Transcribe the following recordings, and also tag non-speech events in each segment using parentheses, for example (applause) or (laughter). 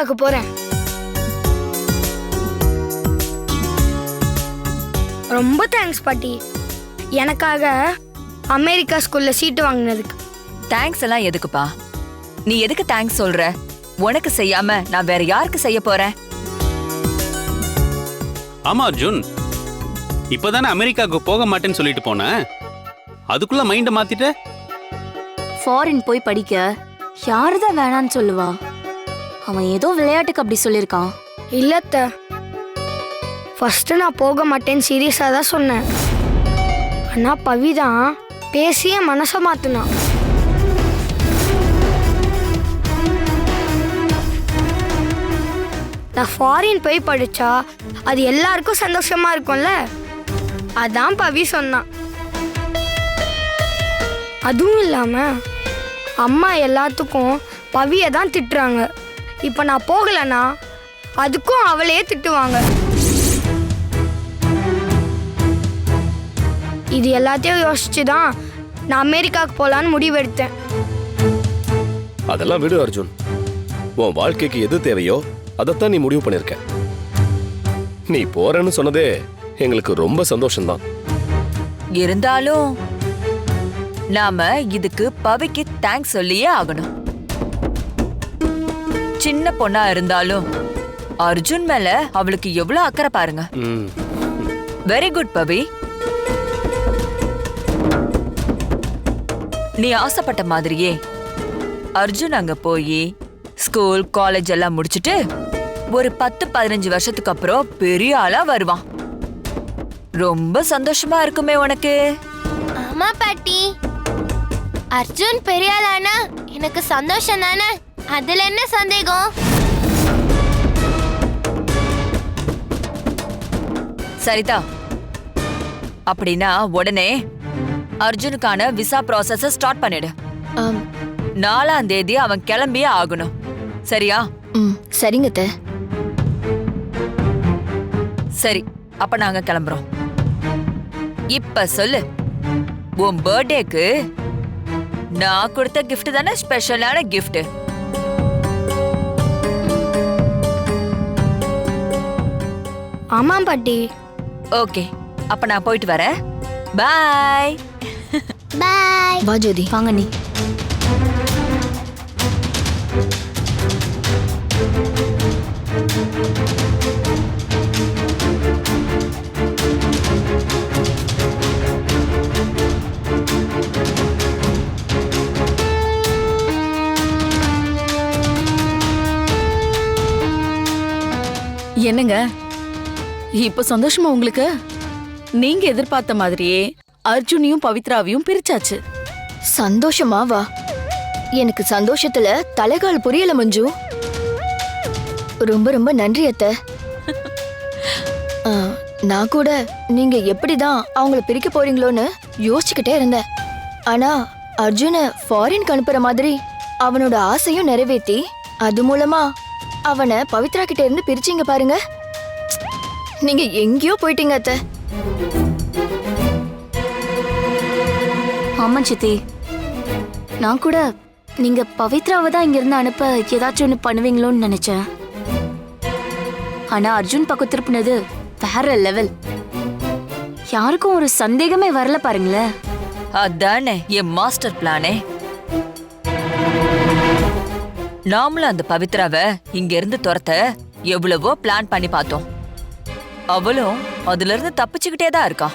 அமெரிக்காவுக்கு போறேன். ரொம்ப தேங்க்ஸ் பாட்டி. எனக்காக அமெரிக்கா ஸ்கூல்ல சீட்டு வாங்கினதுக்கு. தேங்க்ஸ் எல்லாம் எதுக்குப்பா? நீ எதுக்கு தேங்க்ஸ் சொல்ற? உனக்கு செய்யாம நான் வேற யாருக்கு செய்ய போறேன்? ஆமா அர்ஜுன். இப்பதானே அமெரிக்காவுக்கு போக மாட்டேன்னு சொல்லிட்டு போனேன் அதுக்குள்ள மைண்ட மாத்திட்ட? ஃபாரின் போய் படிக்க யாருதான் வேணான்னு சொல்லுவா? அவன் ஏதோ விளையாட்டுக்கு அப்படி சொல்லியிருக்கான். இல்லத்த. ஃபர்ஸ்ட் நான் போக மாட்டேன்னு சீரியஸாக தான் சொன்னேன். ஆனால் பவி தான் பேசிய மனசை மாற்றினான் நான் ஃபாரின் போய் படித்தா அது எல்லாருக்கும் சந்தோஷமாக இருக்கும்ல? அதான் பவி சொன்னான். அதுவும் இல்லாமல் அம்மா எல்லாத்துக்கும் பவியை தான் திட்டுறாங்க. இப்போ நான் போகலைன்னா அதுக்கும் அவளையே திட்டுவாங்க. இது எல்லாத்தையும் யோசிச்சு தான் நான் அமெரிக்காவுக்கு போகலான்னு முடிவெடுத்தேன். அதெல்லாம் விடு அர்ஜுன். உன் வாழ்க்கைக்கு எது தேவையோ அதைத்தான் நீ முடிவு பண்ணிருக்க. நீ போறேன்னு சொன்னதே எங்களுக்கு ரொம்ப சந்தோஷம்தான். இருந்தாலும் நாம இதுக்கு பவிக்கு தேங்க்ஸ் சொல்லியே ஆகணும். சின்ன பொண்ணா இருந்தாலும் அர்ஜுன் மேல அவளுக்கு எவ்வளவு அக்கறை பாருங்க. Very good Pavi. நீ ஆசைப்பட்ட மாதிரியே அர்ஜுன் அங்க போய் ஸ்கூல் காலேஜ் எல்லாம் முடிச்சிட்டு ஒரு பத்து பதினஞ்சு வருஷத்துக்கு அப்புறம் பெரிய ஆளா வருவான். ரொம்ப சந்தோஷமா இருக்குமே உனக்கு. ஆமா பாட்டி. அர்ஜுன் பெரிய ஆளானா எனக்கு சந்தோஷம் தானே? அதுல என்ன சந்தேகம்? சரிதா. அப்படின்னா உடனே அர்ஜுனுக்கான விசா ப்ராசஸ ஸ்டார்ட் பண்ணிடு. நாலாம் தேதி அவன் கிளம்பியே ஆகணும். சரியா? ம் சரிங்க அத்தை. சரி அப்ப நாங்க கிளம்புறோம். இப்ப சொல்லு உன் பர்த்டேக்கு நான் கொடுத்த gift தானே ஸ்பெஷலான gift? ஆமாம் பாட்டி. ஓகே அப்ப நான் போயிட்டு வரேன். பாய். பாய். வா ஜோதி. வாங்க நீ. என்னங்க? இப்ப சந்தோஷமா உங்களுக்கு? நீங்க எதிர்பார்த்த மாதிரியே அர்ஜுனையும் பவித்ராவையும் பிரிச்சாச்சு. சந்தோஷமா வா. எனக்கு சந்தோஷத்துல தலைகால் புரியல மஞ்சு. ரொம்ப ரொம்ப நன்றி அத்தை. ஆ, நான் கூட நீங்க எப்படிதான் அவங்கள பிரிக்க போறீங்களோன்னு யோசிச்சுக்கிட்டே இருந்தேன். ஆனா அர்ஜுனை ஃபாரின்க்கு அனுப்புற மாதிரி அவனோட ஆசையும் நிறைவேற்றி அது மூலமா அவனை பவித்ரா கிட்ட இருந்து பிரிச்சீங்க பாருங்க. நீங்க எங்கேயோ போயிட்டீங்க அத்தை. ஆமா சித்தி. நான் கூட நீங்க பவித்ராவை தான் இங்க இருந்து அனுப்ப ஏதாச்சும் ஒன்று பண்ணுவீங்களோன்னு நினைச்சேன். ஆனா அர்ஜுன் பக்கம் திருப்பினது வேற லெவல். யாருக்கும் ஒரு சந்தேகமே வரல பாருங்களேன். அதானே என் மாஸ்டர் பிளானே. நாமளும் அந்த பவித்ராவை இங்க இருந்து துரத்த எவ்வளவோ பிளான் பண்ணி பார்த்தோம். அவளும் அதுல இருந்து தப்பிச்சுக்கிட்டே தான் இருக்கா.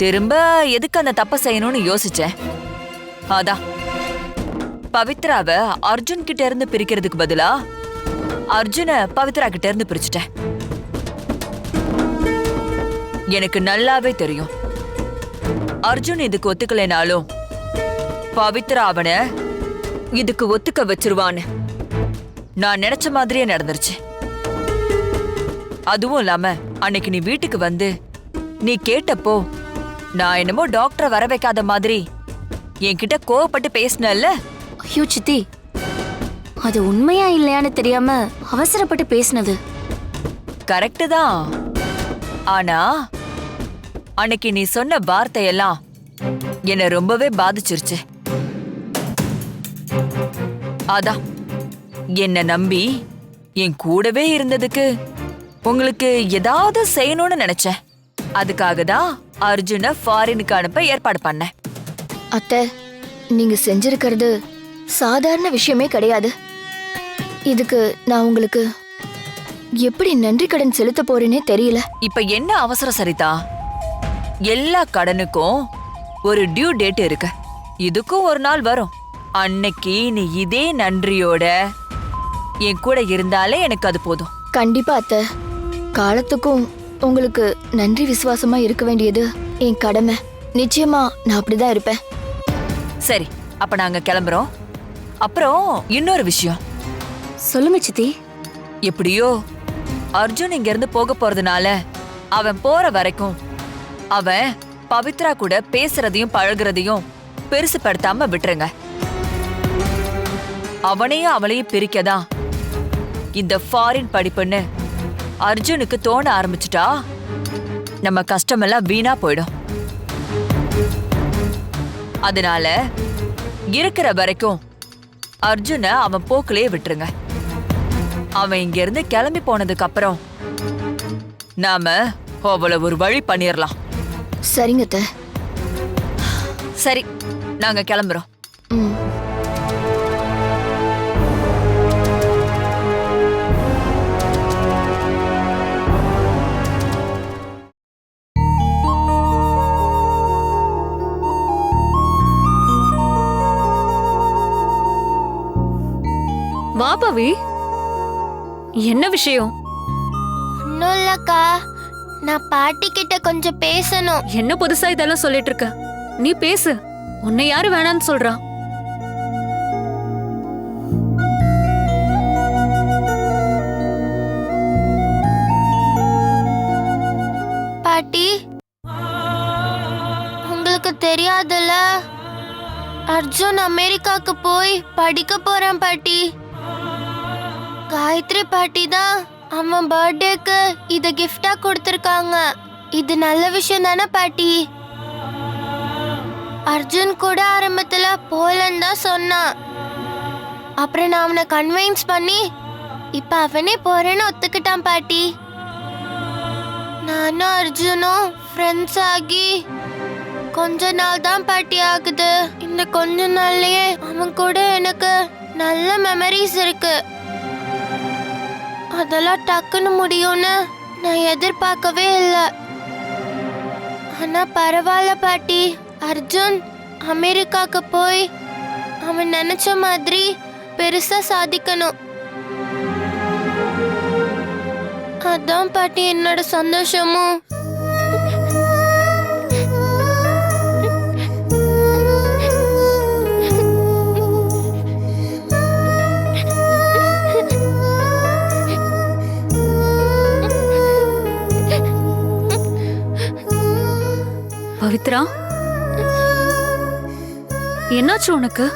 திரும்ப எதுக்கு அந்த தப்ப செய்யணும்னு யோசிச்சேன். அதான் பவித்ராவை அர்ஜுன் கிட்ட இருந்து பிரிக்கிறதுக்கு பதிலா அர்ஜுனை பவித்ரா கிட்ட இருந்து பிரிச்சுட்டேன். எனக்கு நல்லாவே தெரியும். அர்ஜுன் இதுக்கு ஒத்துக்கலைனாலும் பவித்ரா அவனை இதுக்கு ஒத்துக்க வச்சிருவான்னு நான் நினைச்ச மாதிரியே நடந்துருச்சு. அதுவும் இல்லாம அன்னைக்கு நீ வீட்டுக்கு வந்து நீ கேட்டப்போ நான் என்னமோ டாக்டரை வர வைக்காத மாதிரி என்கிட்ட கோவப்பட்டு பேசினல்ல? ஐயோ சித்தி. அது உண்மையா இல்லையான்னு தெரியாம அவசரப்பட்டு பேசினது. கரெக்டு தான். ஆனா அன்னைக்கு நீ சொன்ன வார்த்தையெல்லாம் என்னை ரொம்பவே பாதிச்சிருச்சு. அதான் என்ன நம்பி என் கூடவே இருந்ததுக்கு உங்களுக்கு ஏதாவது செய்யணும்னு நினைச்சேன். அதுக்காக தான் அர்ஜுனை ஃபாரினுக்கு அனுப்ப ஏற்பாடு பண்ணேன். அத்தை நீங்க செஞ்சிருக்கிறது சாதாரண விஷயமே கிடையாது. இதுக்கு நான் உங்களுக்கு எப்படி நன்றி கடன் செலுத்த போறேனே தெரியல. இப்ப என்ன அவசரம் சரிதா? எல்லா கடனுக்கும் ஒரு டியூ டேட் இருக்கு. இதுக்கும் ஒரு நாள் வரும். அன்னைக்கு நீ இதே நன்றியோட என் கூட இருந்தாலே எனக்கு அது போதும். கண்டிப்பா அத்தை. காலத்துக்கும் உங்களுக்கு நன்றி விசுவாசமா இருக்க வேண்டியது என் கடமை. நிச்சயமா நான் அப்படிதான் இருப்பேன். சரி அப்ப நாங்க கிளம்புறோம். அப்புறம் இன்னொரு விஷயம். சொல்லுங்க சித்தி. எப்படியோ அர்ஜுன் இங்க இருந்து போக போறதுனால அவன் போற வரைக்கும் அவன் பவித்ரா கூட பேசுறதையும் பழகுறதையும் பெருசுப்படுத்தாம விட்டுருங்க. அவனையும் அவளையும் பிரிக்கதான் இந்த ஃபாரின் படிப்புன்னு அர்ஜுனுக்கு தோண ஆரம்பிச்சுட்டா நம்ம கஷ்டமெல்லாம் வீணா போயிடும். அதனால இருக்கிற வரைக்கும் அர்ஜுனை அவன் போக்குலயே விட்டுருங்க. அவன் இங்க இருந்து கிளம்பி போனதுக்கு அப்புறம் நாம அவளை ஒரு வழி பண்ணிரலாம். சரிங்க சரி நாங்க கிளம்புறோம். பவி என்ன விஷயம்? ஒன்றும் இல்லக்கா நான் பாட்டி கிட்ட கொஞ்சம் பேசணும். என்ன புதுசா இதெல்லாம் சொல்லிட்டு இருக்க நீ பேசு. உன்னை யாரு வேணான்னு சொல்றா? பாட்டி உங்களுக்கு தெரியாதுல்ல? அர்ஜுன் அமெரிக்காக்கு போய் படிக்க போறான் பாட்டி. காயத்ரி பாட்டி தான் அவன் பர்த்டேக்கு இத கிஃப்டா கொடுத்துருக்காங்க. இது நல்ல விஷயம் தானே பாட்டி? அர்ஜுன் கூட ஆரம்பத்துல போலன்னு தான் சொன்னான். அப்புறம் நான் அவனை கன்வின்ஸ் பண்ணி இப்ப அவனே போறேன்னு ஒத்துக்கிட்டான் பாட்டி. நானும் அர்ஜுனும் ஃப்ரெண்ட்ஸ் ஆகி கொஞ்ச நாள் தான் பாட்டி ஆகுது. இந்த கொஞ்ச நாள்லயே அவன் கூட எனக்கு நல்ல மெமரிஸ் இருக்கு. அதெல்லாம் டக்குன்னு முடியும்னு நான் எதிர்பார்க்கவே இல்லை. ஆனா பரவாயில்ல பாட்டி. அர்ஜுன் அமெரிக்காக்கு போய் அவன் நினைச்ச மாதிரி பெருசா சாதிக்கணும். அதான் பாட்டி என்னோட சந்தோஷமும். பவித்ரா? என்னாச்சு உனக்கு?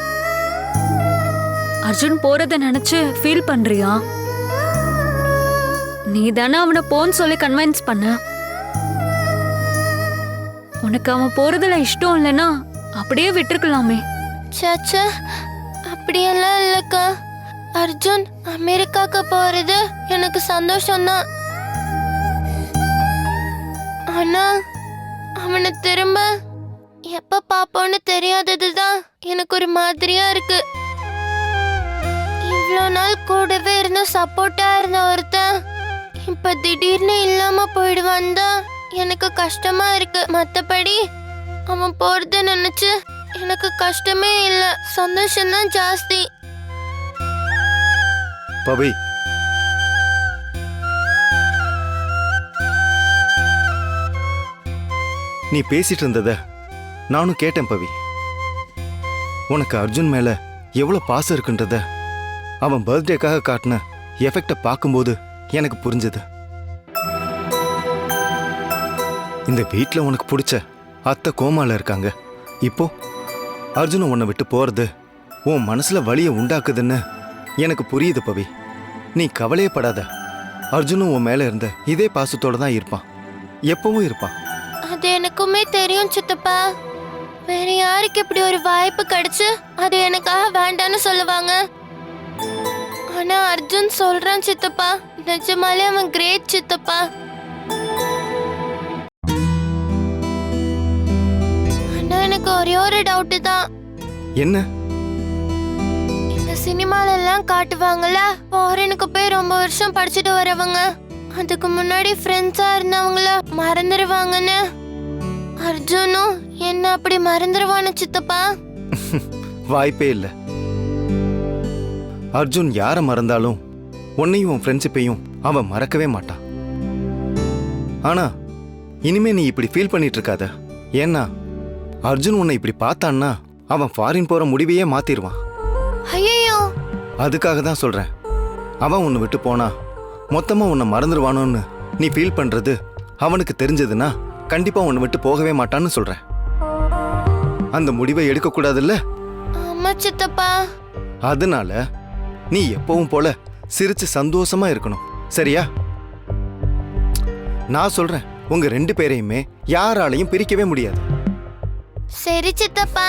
அர்ஜுன் போறத நினைச்சு ஃபீல் பண்றியா? நீ தானே அவனை போன்னு சொல்லி கன்வின்ஸ் பண்ண. உனக்கு அவன் போறதுல இஷ்டம் இல்லைன்னா அப்படியே விட்டுருக்கலாமே. சாச்சா அப்படியெல்லாம் இல்லக்கா. அர்ஜுன் அமெரிக்காக்கு போறது எனக்கு சந்தோஷம்தான். ஆனா அவனை திரும்ப எப்ப பாப்போன்னு தெரியாததுதான் எனக்கு ஒரு மாதிரியா இருக்கு. இவ்வளோ நாள் கூடவே இருந்த சப்போர்ட்டா இருந்த ஒருத்தன் இப்ப திடீர்னு இல்லாம போயிடுவான் தான் எனக்கு கஷ்டமா இருக்கு. மத்தபடி அவன் போறத நினைச்சு எனக்கு கஷ்டமே இல்ல. சந்தோஷம்தான் ஜாஸ்தி. பவி நீ பேசிட்டு இருந்தத நானும் கேட்டேன் பவி. உனக்கு அர்ஜுன் மேல எவ்வளவு பாசம் இருக்குன்றத அவன் பர்த்டேக்காக காட்டின எஃபெக்டை பார்க்கும்போது எனக்கு புரிஞ்சது. இந்த வீட்டில் உனக்கு பிடிச்ச அத்தை கோமால இருக்காங்க. இப்போ அர்ஜுன் உன்னை விட்டு போறது உன் மனசுல வழியை உண்டாக்குதுன்னு எனக்கு புரியுது பவி. நீ கவலையே படாத அர்ஜுனும் உன் மேலே இருந்த இதே பாசத்தோட தான் இருப்பான். எப்பவும் இருப்பான். அது எனக்குமே தெரியும் சித்தப்பா. வேற யாருக்கு இப்படி ஒரு வாய்ப்பு கிடைச்சு? அது எனக்காக வேண்டான்னு சொல்லுவாங்க. ஆனா அர்ஜுன் சொல்றான் சித்தப்பா. நிஜமாலே அவன் கிரேட் சித்தப்பா. ஆனா எனக்கு ஒரே ஒரு டவுட் தான். என்ன? இந்த சினிமால எல்லாம் காட்டுவாங்கல்ல? ஃபாரினுக்கு போய் ரொம்ப வருஷம் படிச்சுட்டு வரவங்க. அதுக்கு முன்னாடி ஃப்ரெண்ட்ஸா இருந்தவங்கள மறந்துடுவாங்கன்னு அர்ஜுனும் என்ன அப்படி மறந்துடுவானு சித்தப்பா? (laughs) வாய்ப்பே இல்லை. அர்ஜுன் யாரை மறந்தாலும் உன்னையும் உன் ஃப்ரெண்ட்ஷிப்பையும் அவன் மறக்கவே மாட்டான். ஆனா இனிமே நீ இப்படி ஃபீல் பண்ணிட்டு இருக்காத ஏன்னா அர்ஜுன் உன்னை இப்படி பார்த்தான்னா அவன் ஃபாரின் போற முடிவையே மாத்திடுவான் ஐயோ அதுக்காக தான் சொல்றேன். அவன் உன்னை விட்டு போனா மொத்தமா உன்னை மறந்துடுவானோன்னு நீ ஃபீல் பண்றது அவனுக்கு தெரிஞ்சதுன்னா கண்டிப்பா உன்னை விட்டு போகவே மாட்டான்னு சொல்றேன். அந்த முடிவை எடுக்க கூடாதுல்ல சித்தப்பா. அதனால நீ எப்பவும் போல சிரிச்சு சந்தோஷமா இருக்கணும். சரியா? நான் சொல்றேன் உங்க ரெண்டு பேரையுமே யாராலையும் பிரிக்கவே முடியாது. சரி சித்தப்பா.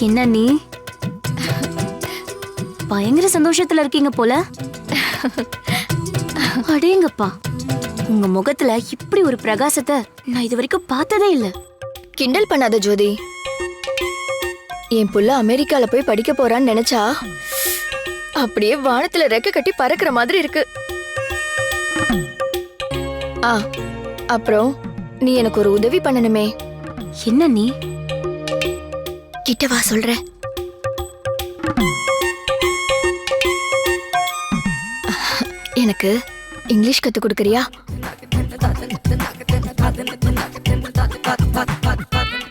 என்ன நீ? பயங்கர சந்தோஷத்துல இருக்கீங்க போல. அடேங்கப்பா. உங்க முகத்துல இப்படி ஒரு பிரகாசத்தை நான் இது வரைக்கும் பார்த்ததே இல்ல. கிண்டல் பண்ணாத ஜோதி. என் புள்ள அமெரிக்கால போய் படிக்க போறான்னு நினைச்சா அப்படியே வானத்துல ரெக்க கட்டி பறக்கிற மாதிரி இருக்கு. ஆ அப்புறம் நீ எனக்கு ஒரு உதவி பண்ணணுமே. என்ன நீ? கிட்ட வா சொல்றேன் எனக்கு இங்கிலீஷ் கத்து கொடுக்கறியா?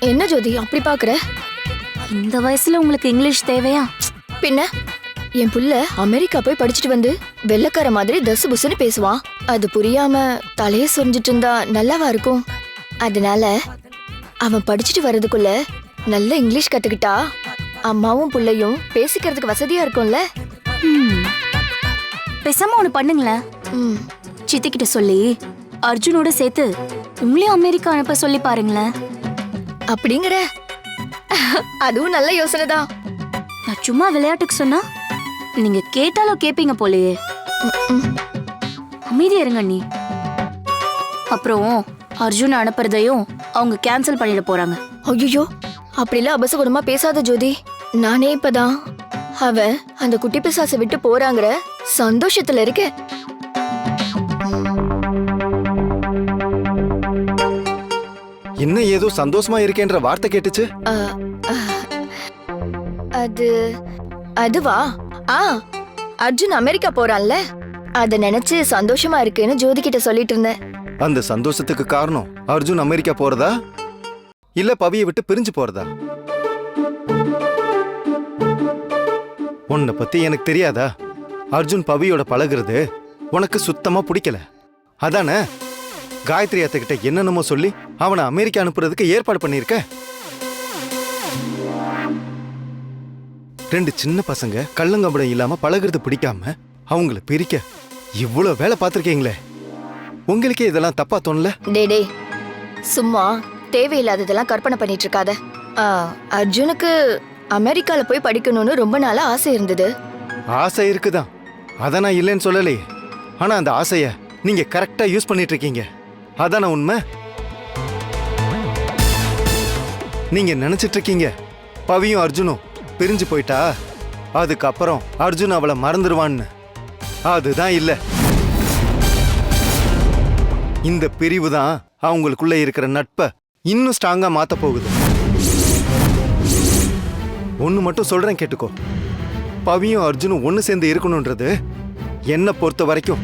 என்ன ஜோதி அப்படி பாக்குற? இந்த வயசுல உங்களுக்கு இங்கிலீஷ் தேவையா? பின்ன என் புள்ள அமெரிக்கா போய் படிச்சுட்டு வந்து வெள்ளக்கார மாதிரி தசு புசுன்னு பேசுவான் அது புரியாம தலைய சொரிஞ்சிட்டு இருந்தா நல்லாவா இருக்கும்? அதனால அவன் படிச்சுட்டு வர்றதுக்குள்ள நல்ல இங்கிலீஷ் கத்துக்கிட்டா அம்மாவும் புள்ளையும் பேசிக்கிறதுக்கு வசதியா இருக்கும்ல? ம். பேசாம ஒண்ணு பண்ணுங்களேன். ம். சித்தி கிட்ட சொல்லி அர்ஜுனோட சேர்த்து உங்களையும் அமெரிக்கா அனுப்ப சொல்லி பாருங்களேன். அப்படிங்கிற. அதுவும் நல்ல யோசனை தான். நான் சும்மா விளையாட்டுக்கு சொன்னா நீங்க கேட்டாலும் கேப்பீங்க போலயே. அமைதியா இருங்க நீ அப்புறம் அர்ஜுன் அனுப்புறதையும் அவங்க கேன்சல் பண்ணிட போறாங்க. ஐயோ அப்படிலாம் அபசகுணமா பேசாத ஜோதி. நானே இப்பதான் அவன் அந்த குட்டி பிசாசை விட்டு போறாங்கிற சந்தோஷத்துல இருக்கேன். என்ன ஏதோ சந்தோஷமா இருக்கேன்ற வார்த்தை கேட்டுச்சு? அது அதுவா? ஆ அர்ஜுன் அமெரிக்கா போறான்ல. அத நினைச்சு சந்தோஷமா இருக்குன்னு ஜோதி கிட்ட சொல்லிட்டு இருந்தேன். அந்த சந்தோஷத்துக்கு காரணம் அர்ஜுன் அமெரிக்கா போறதா? இல்ல பவியை விட்டு பிரிஞ்சு போறதா? உன்னை பத்தி எனக்கு தெரியாதா? அர்ஜுன் பவியோட பழகுறது உனக்கு சுத்தமா பிடிக்கல. அதானே? காயத்ரி அத்தைகிட்ட என்னென்னமோ சொல்லி அவனை அமெரிக்கா அனுப்புறதுக்கு ஏற்பாடு பண்ணியிருக்க? ரெண்டு சின்ன பசங்க கள்ளங்கபடம் இல்லாம பழகுறது பிடிக்காம அவங்கள பிரிக்க இவ்வளோ வேலை பார்த்துருக்கீங்களே. உங்களுக்கே இதெல்லாம் தப்பா தோணல? சும்மா தேவையில்லாததெல்லாம் கற்பனை பண்ணிட்டு இருக்காத ஆ, அர்ஜுனுக்கு அமெரிக்கால போய் படிக்கணும்னு ரொம்ப நாளா ஆசை இருந்தது. ஆசை இருக்குதான். அதை நான் இல்லைன்னு சொல்லலையே. ஆனா அந்த ஆசைய நீங்க கரெக்டா யூஸ் பண்ணிட்டு இருக்கீங்க அதான உண்மை? நீங்க நினைச்சிட்டு இருக்கீங்க பவியும் அர்ஜுனும் பிரிஞ்சு போயிட்டா? அதுக்கப்புறம் அர்ஜுன் அவளை மறந்துடுவான்னு அதுதான் இல்ல. இந்த பிரிவு தான் அவங்களுக்குள்ள இருக்கிற நட்பை இன்னும் ஸ்ட்ராங்காக மாற்ற போகுது. ஒன்று மட்டும் சொல்கிறேன் கேட்டுக்கோ. பவியும் அர்ஜுனும் ஒன்று சேர்ந்து இருக்கணுன்றது என்னை பொறுத்த வரைக்கும்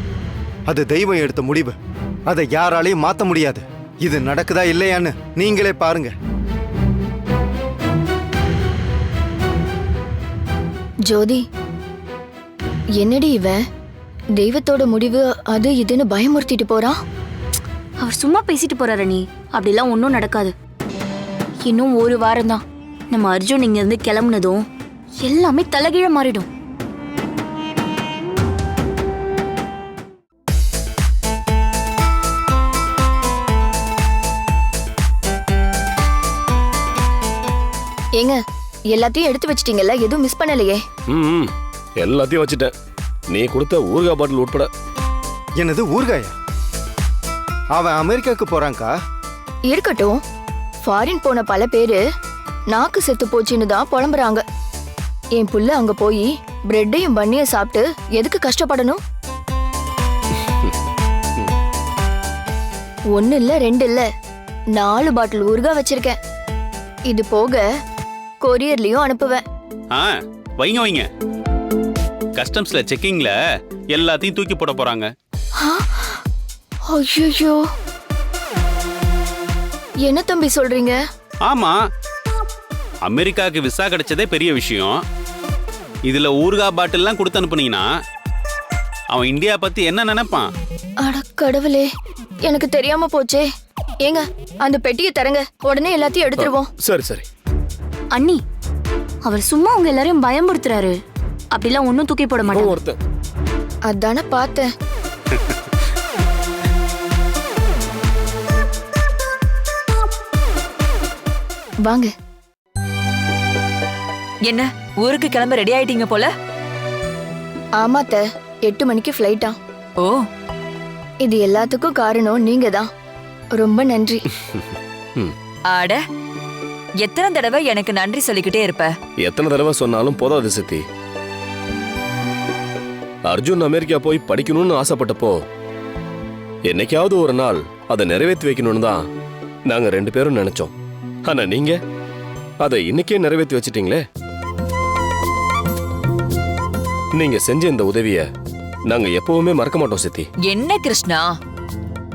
அது தெய்வம் எடுத்த முடிவு. அதை யாராலையும் மாற்ற முடியாது. இது நடக்குதா இல்லையான்னு நீங்களே பாருங்க. ஜோதி என்னடி இவன்? தெய்வத்தோட முடிவு அது இதுன்னு பயமுறுத்திட்டு போறான்? அவர் சும்மா பேசிட்டு போறாரு நீ அப்படிலாம் ஒன்றும் நடக்காது. இன்னும் ஒரு வாரம் தான் நம்ம அர்ஜுன் இங்க இருந்து கிளம்புனதும் எல்லாமே தலைகீழ மாறிடும். ஏங்க எல்லாத்தையும் எடுத்து வச்சிட்டீங்கல்ல? எதுவும் மிஸ் பண்ணலையே. ம். எல்லாத்தையும் வச்சுட்டேன். நீ கொடுத்த ஊறுகாய் பாட்டில் உட்பட. என்னது ஊர்காயா அவன் அமெரிக்காவுக்கு போறான்க்கா. இருக்கட்டும். ஃபாரின் போன பல பேரு நாக்கு செத்து போச்சுன்னு தான் புலம்புறாங்க. என் புள்ள அங்க போய் பிரெட்டையும் பன்னியும் சாப்பிட்டு எதுக்கு கஷ்டப்படணும்? (laughs) ஒன்னு இல்ல ரெண்டு இல்ல. நாலு பாட்டில் ஊறுகாய் வச்சிருக்கேன். இது போக கொரியர்லயும் அனுப்புவேன். ஆ வைங்க வைங்க. கஸ்டம்ஸ்ல செக்கிங்ல எல்லாத்தையும் தூக்கி போட போறாங்க. ஐயோ என்ன தம்பி சொல்றீங்க? ஆமா. அமெரிக்காவுக்கு விசா கிடைச்சதே பெரிய விஷயம். இதுல ஊறுகாய் பாட்டில்லாம் கொடுத்து அனுப்புனீங்கன்னா அவன் இந்தியா பத்தி என்ன நினைப்பான்? அட கடவுளே எனக்கு தெரியாம போச்சே. ஏங்க அந்த பெட்டியை தரங்க. உடனே எல்லாத்தையும் எடுத்துருவோம். சரி சரி. அண்ணி அவர் சும்மா உங்க எல்லாரையும் பயமுறுத்துறாரு. அப்படிலாம் ஒன்னும் தூக்கி போட மாட்டாங்க ஒருத்தன். அதானே பார்த்தேன். (laughs) வாங்க. என்ன ஊருக்கு கிளம்ப ரெடி ஆயிட்டீங்க போல? ஆமாத்த எட்டு மணிக்கு ஃப்ளைட்டா ஓ. இது எல்லாத்துக்கும் காரணம் நீங்க தான் ரொம்ப நன்றி. (laughs) ஆட எத்தனை தடவை எனக்கு நன்றி சொல்லிக்கிட்டே இருப்ப? எத்தனை தடவை சொன்னாலும் போதாது சித்தி. அர்ஜுன் அமெரிக்கா போய் படிக்கணும்னு ஆசைப்பட்டப்போ என்னைக்காவது ஒரு நாள் அதை நிறைவேற்றி வைக்கணும்னு தான் நாங்க ரெண்டு பேரும் நினைச்சோம். ஆனா நீங்க? அதை இன்னைக்கே நிறைவேற்றி வச்சிட்டீங்களே? நீங்க செஞ்ச இந்த உதவிய நாங்க எப்பவுமே மறக்க மாட்டோம் சித்தி. என்ன கிருஷ்ணா?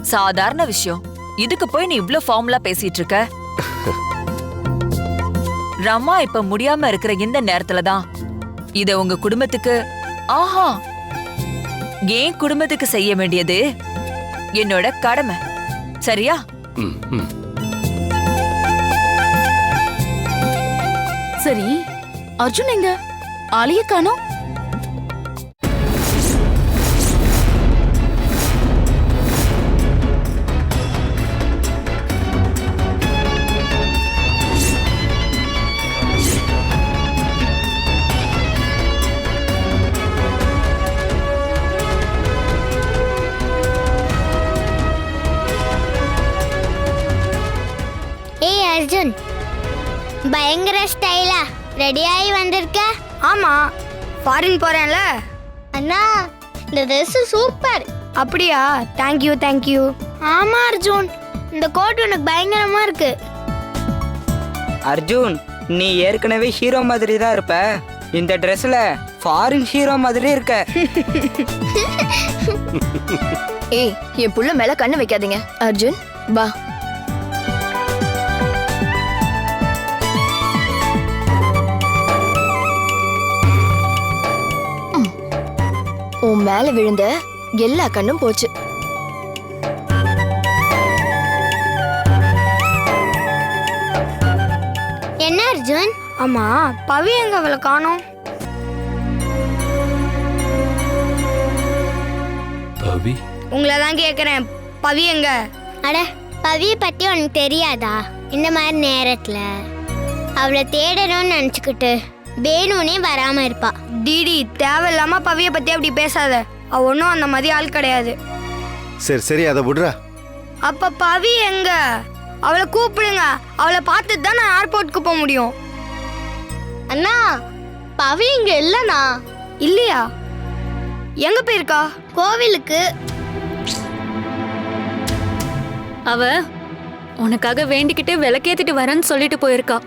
சாதாரண விஷயம். இதுக்கு போய் நீ இவ்ளோ ஃபார்முலா பேசிட்டு இருக்க? ரமா இப்ப முடியாம இருக்கிற இந்த நேரத்துல தான் இத உங்க குடும்பத்துக்கு ஆஹா என் குடும்பத்துக்கு செய்ய வேண்டியது? என்னோட கடமை. சரியா? ம், ம். சரி அர்ஜுன் எங்க? ஆலிய காணோம். பயங்கர ஸ்டைலா ரெடி ஆகி வந்திருக்க? ஆமா. ஃபாரின் போறேன்ல. அண்ணா இந்த ட்ரெஸ் சூப்பர் அப்படியா? தேங்க்யூ தேங்க்யூ ஆமா அர்ஜுன். இந்த கோட் உனக்கு பயங்கரமா இருக்கு. அர்ஜுன் நீ ஏற்கனவே ஹீரோ மாதிரி தான் இருப்ப. இந்த ட்ரெஸ்ல ஃபாரின் ஹீரோ மாதிரி இருக்க. (laughs) ஏய் என் புள்ள மேல கண்ணு வைக்காதீங்க. அர்ஜுன் வா. உன் மேல விழுந்த எல்லா கண்ணும் போச்சு. என்ன அர்ஜுன்? ஆமா பவி எங்க அவளை காணோம்? பவி? உங்களை தான் கேக்குறேன். பவி எங்க? அட பவிய பத்தி உனக்கு தெரியாதா? இந்த மாதிரி நேரத்துல அவளை தேடணும்னு நினச்சிக்கிட்டு. வேணும்னே வராம இருப்பா. டிடி தேவையில்லாம பவிய பத்தி அப்படி பேசாத. அவ ஒன்றும் அந்த மாதிரி ஆள் கிடையாது. சரி சரி அதை விடுறா. அப்ப பவி எங்க? அவளை கூப்பிடுங்க. அவளை பார்த்துட்டு தான் நான் ஏர்போர்ட்க்கு போக முடியும். அண்ணா பவி இங்க இல்லனா இல்லையா? எங்க போயிருக்கா? கோவிலுக்கு. அவ உனக்காக வேண்டிக்கிட்டு விளக்கேத்திட்டு வரேன்னு சொல்லிட்டு போயிருக்கா.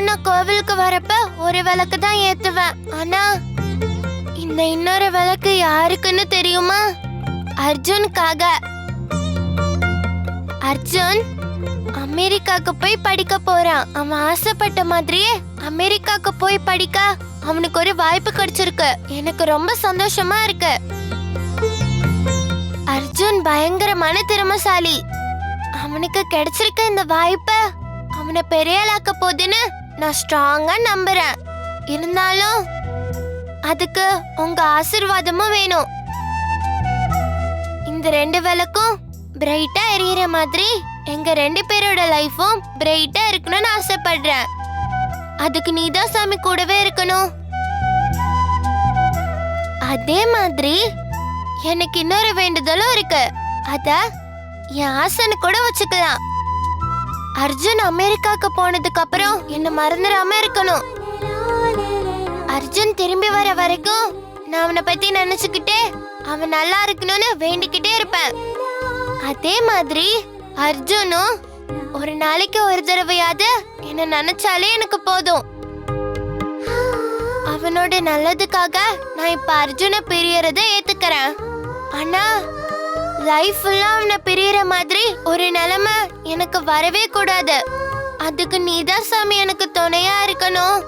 நான் கோவிலுக்கு வரப்ப ஒரு விளக்கு தான் ஏத்துவேன். ஆனா இந்த இன்னொரு விளக்கு யாருக்குன்னு தெரியுமா? அர்ஜுனுக்காக. அர்ஜுன் அமெரிக்காக்கு போய் படிக்க போறான். அவன் ஆசைப்பட்ட மாதிரியே அமெரிக்காக்கு போய் படிக்க. அவனுக்கு ஒரு வாய்ப்பு கிடைச்சிருக்கு. எனக்கு ரொம்ப சந்தோஷமா இருக்கு. அர்ஜுன் பயங்கரமான திறமசாலி. அவனுக்கு கிடைச்சிருக்க இந்த வாய்ப்பை அவனை பெரிய ஆளாக்க போகுதுன்னு நான் ஸ்ட்ராங்கா நம்புறேன். இருந்தாலும் அதுக்கு உங்க ஆசிர்வாதமும் வேணும். இந்த ரெண்டு விளக்கும் பிரைட்டா எரியற மாதிரி எங்க ரெண்டு பேரோட லைஃபும் பிரைட்டா இருக்கணும்னு ஆசைப்படுறேன். அதுக்கு நீதான் சாமி கூடவே இருக்கணும். அதே மாதிரி எனக்கு இன்னொரு வேண்டுதலும் இருக்கு. அத என் ஆசைன்னு கூட வச்சுக்கலாம். அர்ஜுன் அமெரிக்காக்கு போனதுக்கு அப்புறம் என்ன மறந்துடாம இருக்கணும். அர்ஜுன் திரும்பி வர வரைக்கும் நான் அவனை பத்தி நினைச்சுக்கிட்டே அவன் நல்லா இருக்கணும்னு வேண்டிக்கிட்டே இருப்பேன். அதே மாதிரி அர்ஜுனும் ஒரு நாளைக்கு ஒரு தடவையாவது என்ன நினைச்சாலே எனக்கு போதும். அவனோட நல்லதுக்காக நான் இப்ப அர்ஜுனை பிரியறத ஏத்துக்கிறேன். ஆனா லைஃப் ஃபுல்லா அவனை பிரியற மாதிரி ஒரு நிலைமை எனக்கு வரவே கூடாது. அதுக்கு நீதான் சாமி எனக்கு துணையா இருக்கணும்.